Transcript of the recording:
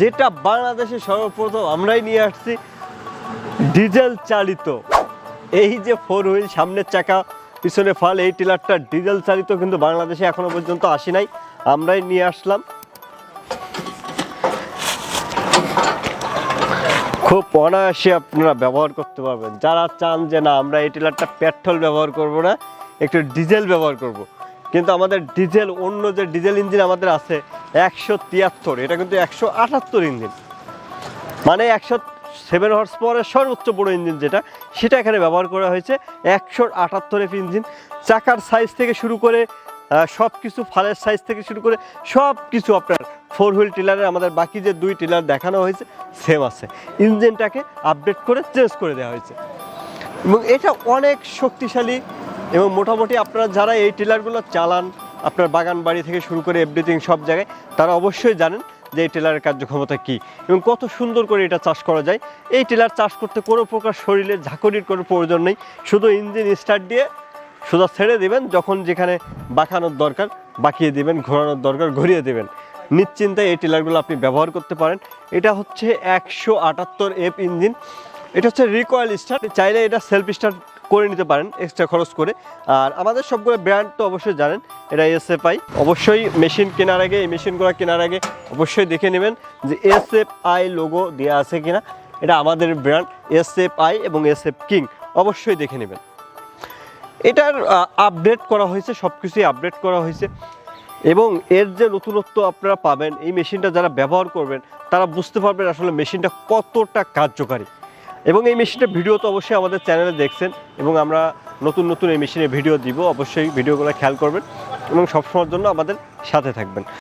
যেটা বাংলাদেশে সর্বপ্রথম আমরাই নিয়ে আসছি, ডিজেল চালিত। এই যে ফোর হুইল সামনের চাকা, পিছনে ফাল, এই টিলারটা ডিজেল চালিত, কিন্তু বাংলাদেশে এখনও পর্যন্ত আসি নাই। আমরাই নিয়ে আসলাম। খুব অনায়াসে আপনারা ব্যবহার করতে পারবেন। যারা চান যে না, আমরা এই টিলারটা পেট্রোল ব্যবহার করব না, একটু ডিজেল ব্যবহার করব। কিন্তু আমাদের ডিজেল, অন্য যে ডিজেল ইঞ্জিন আমাদের আছে, একশো তিয়াত্তর, এটা কিন্তু একশো আটাত্তর ইঞ্জিন। মানে একশো সেভেন হর্স পাওয়ারের সর্বোচ্চ বড় ইঞ্জিন যেটা, সেটা এখানে ব্যবহার করা হয়েছে, একশো আটাত্তর এফ ইঞ্জিন। চাকার সাইজ থেকে শুরু করে সব কিছু ফালের সাইজ থেকে শুরু করে সব কিছু আপনার ফোর হুইল টিলারের আমাদের বাকি যে দুই টিলার দেখানো হয়েছে সেম আছে। ইঞ্জিনটাকে আপডেট করে চেঞ্জ করে দেওয়া হয়েছে। এবং এটা অনেক শক্তিশালী এবং মোটামুটি আপনারা যারা এই টিলারগুলো চালান, আপনার বাগান বাড়ি থেকে শুরু করে এভরিথিং সব জায়গায়, তারা অবশ্যই জানেন যে এই টেলারের কার্যক্ষমতা কী এবং কত সুন্দর করে এটা চাষ করা যায়। এই টেলার চাষ করতে কোনো প্রকার শরীরের ঝাঁকুনির কোনো প্রয়োজন নেই। শুধু ইঞ্জিন স্টার্ট দিয়ে সোজা ছেড়ে দেবেন, যখন যেখানে বাঁকানোর দরকার, বাঁকিয়ে দেবেন, ঘোরানোর দরকার, ঘুরিয়ে দেবেন। নিশ্চিন্তায় এই টেলারগুলো আপনি ব্যবহার করতে পারেন। এটা হচ্ছে একশো আটাত্তর এফ ইঞ্জিন। এটা হচ্ছে রিকয়েল স্টার্ট চাইলে এটা সেলফ স্টার্ট করে নিতে পারেন এক্সট্রা খরচ করে। আর আমাদের সবগুলো ব্র্যান্ড তো অবশ্যই জানেন এটা এসএফআই অবশ্যই মেশিন কেনার আগে, এই মেশিনগুলো কেনার আগে অবশ্যই দেখে নেবেন যে এসএফআই লোগো দেওয়া আছে কিনা। এটা আমাদের ব্র্যান্ড এসএফআই এবং এসএফ কিং অবশ্যই দেখে নেবেন। এটার আপডেট করা হয়েছে সব কিছুই আপডেট করা হয়েছে। এবং এর যে নতুনত্ব আপনারা পাবেন, এই মেশিনটা যারা ব্যবহার করবেন, তারা বুঝতে পারবেন আসলে মেশিনটা কতটা কার্যকারী। এবং এই মেশিনটা ভিডিও তো অবশ্যই আমাদের চ্যানেলে দেখছেন এবং আমরা নতুন নতুন এই মেশিনের ভিডিও দিব। অবশ্যই ভিডিওগুলো খেয়াল করবেন এবং সবসময়ের জন্য আমাদের সাথে থাকবেন।